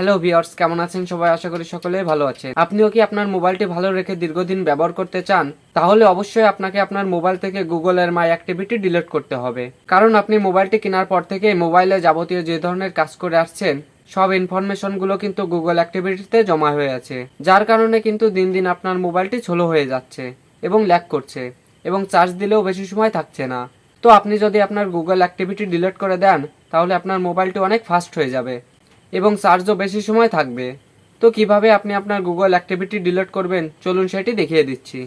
Hello viewers কেমন আছেন সবাই? আশা করি সকলে ভালো আছেন। আপনিও কি আপনার মোবাইলটি ভালো রেখে দীর্ঘদিন ব্যবহার করতে চান? তাহলে অবশ্যই আপনাকে আপনার মোবাইল থেকে গুগলের মাই অ্যাক্টিভিটি ডিলিট করতে হবে। কারণ আপনি মোবাইলটি কেনার পর থেকে মোবাইলে যাবতীয় যে ধরনের কাজ করে আসছেন, সব ইনফরমেশনগুলো কিন্তু গুগল অ্যাক্টিভিটিতে জমা হয়ে আছে। যার কারণে কিন্তু দিন দিন আপনার মোবাইলটি ছোলো হয়ে যাচ্ছে এবং ল্যাক করছে এবং চার্জ দিলেও বেশি সময় থাকছে না। তো আপনি যদি আপনার গুগল অ্যাক্টিভিটি ডিলিট করে দেন, তাহলে আপনার মোবাইলটি অনেক ফাস্ট হয়ে যাবে। এবং চার্জও বেশি সময় থাকবে। তো কীভাবে আপনি আপনার গুগল অ্যাক্টিভিটি ডিলিট করবেন? চলুন সেটি দেখিয়ে দিচ্ছি।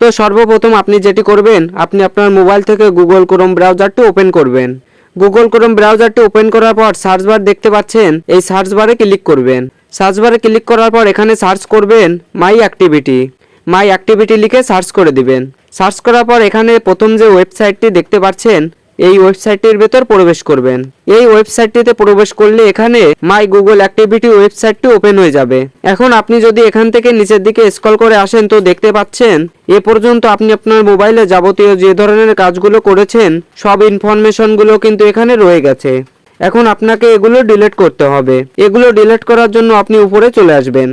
তো সর্বপ্রথম আপনি যেটি করবেন, আপনি আপনার মোবাইল থেকে গুগল ক্রোম ব্রাউজারটি ওপেন করবেন। গুগল ক্রোম ব্রাউজারটি ওপেন করার পর সার্চ বার দেখতে পাচ্ছেন, এই সার্চ বারে ক্লিক করবেন। সার্চ বারে ক্লিক করার পর এখানে সার্চ করবেন মাই অ্যাক্টিভিটি মাই অ্যাক্টিভিটি লিখে সার্চ করে দিবেন। সার্চ করার পর এখানে প্রথম যে ওয়েবসাইটটি দেখতে পাচ্ছেন এই ওয়েবসাইটটির ভেতর প্রবেশ করবেন। এই ওয়েবসাইটটিতে প্রবেশ করলে এখানে মাই গুগল অ্যাক্টিভিটি ওয়েবসাইটটি ওপেন হয়ে যাবে। এখন আপনি যদি এখান থেকে নিচের দিকে স্ক্রল করে আসেন তো দেখতে পাচ্ছেন, এ পর্যন্ত আপনি আপনার মোবাইলে যাবতীয় যে ধরনের কাজগুলো করেছেন, সব ইনফরমেশনগুলো কিন্তু এখানে রয়ে গেছে। এখন আপনাকে এগুলো ডিলিট করতে হবে। এগুলো ডিলিট করার জন্য আপনি উপরে চলে আসবেন।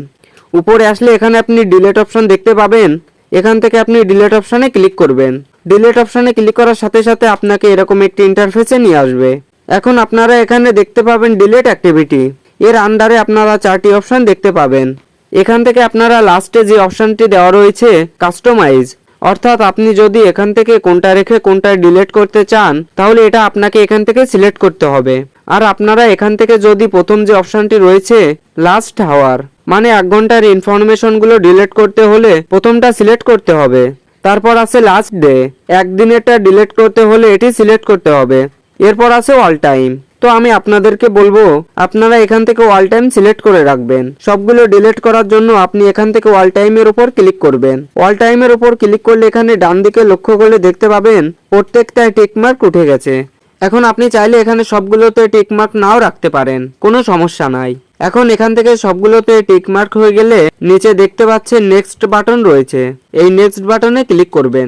উপরে আসলে এখানে আপনি ডিলেট অপশন দেখতে পাবেন। এখান থেকে আপনি ডিলেট অপশনে ক্লিক করবেন। ডিলেট অপশনে ক্লিক করার সাথে সাথে আপনাকে এরকম একটি ইন্টারফেসে নিয়ে আসবে। এখন আপনারা এখানে দেখতে পাবেন ডিলেট অ্যাক্টিভিটি এর আন্ডারে আপনারা চারটি অপশন দেখতে পাবেন। এখান থেকে আপনারা লাস্টে যে অপশনটি দেওয়া রয়েছে কাস্টমাইজ অর্থাৎ আপনি যদি এখান থেকে কোনটা রেখে কোনটা ডিলিট করতে চান, তাহলে এটা আপনাকে এখান থেকে সিলেক্ট করতে হবে। আর আপনারা এখান থেকে যদি প্রথম যে অপশনটি রয়েছে লাস্ট হাওয়ার মানে এক ঘণ্টার ইনফরমেশনগুলো ডিলিট করতে হলে প্রথমটা সিলেক্ট করতে হবে। তারপর আছে লাস্ট ডে একদিনেরটা ডিলিট করতে হলে এটি সিলেক্ট করতে হবে। এরপর আছে অল টাইম তো আমি আপনাদেরকে বলব, আপনারা এখান থেকে অল টাইম সিলেক্ট করে রাখবেন। সবগুলো ডিলিট করার জন্য আপনি এখান থেকে অল টাইমের উপর ক্লিক করবেন। অল টাইমের উপর ক্লিক করলে এখানে ডান দিকে লক্ষ্য করলে দেখতে পাবেন, প্রত্যেকটায় টিকমার্ক উঠে গেছে। এখন আপনি চাইলে এখানে সবগুলোতে টিকমার্ক নাও রাখতে পারেন। কোনো সমস্যা নাই। এখন এখান থেকে সবগুলোতে টিকমার্ক হয়ে গেলে নিচে দেখতে পাচ্ছেন নেক্সট বাটন রয়েছে। এই নেক্সট বাটনে ক্লিক করবেন।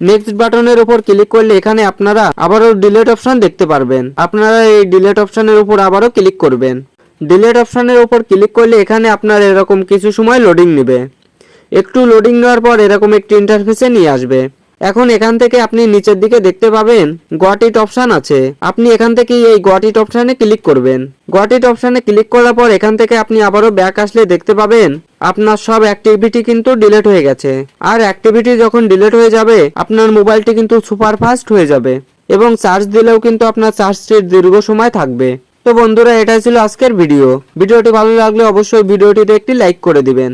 নেক্সট বাটনের উপর ক্লিক করলে এখানে আপনারা আবারও ডিলেট অপশন দেখতে পারবেন। আপনারা এই ডিলেট অপশনের উপর আবারও ক্লিক করবেন। ডিলেট অপশনের উপর ক্লিক করলে এখানে আপনার এরকম কিছু সময় লোডিং নেবে। একটু লোডিং নেওয়ার পর এরকম একটি ইন্টারফেসে নিয়ে আসবে। এখন এখান থেকে আপনি নিচের দিকে দেখতে পাবেন গট ইট অপশন আছে। আপনি এখান থেকে এই গট ইট অপশনে ক্লিক করবেন। গট ইট অপশনে ক্লিক করার পর এখান থেকে আপনি আবারও ব্যাক আসলে দেখতে পাবেন আপনার সব অ্যাক্টিভিটি কিন্তু ডিলেট হয়ে গেছে। আর অ্যাক্টিভিটি যখন ডিলেট হয়ে যাবে, আপনার মোবাইলটি কিন্তু সুপার ফাস্ট হয়ে যাবে এবং চার্জ দিলেও কিন্তু আপনার চার্জটি দীর্ঘ সময় থাকবে। তো বন্ধুরা, এটাই ছিল আজকের ভিডিও ভিডিওটি ভালো লাগলে অবশ্যই ভিডিওটিতে একটি লাইক করে দিবেন।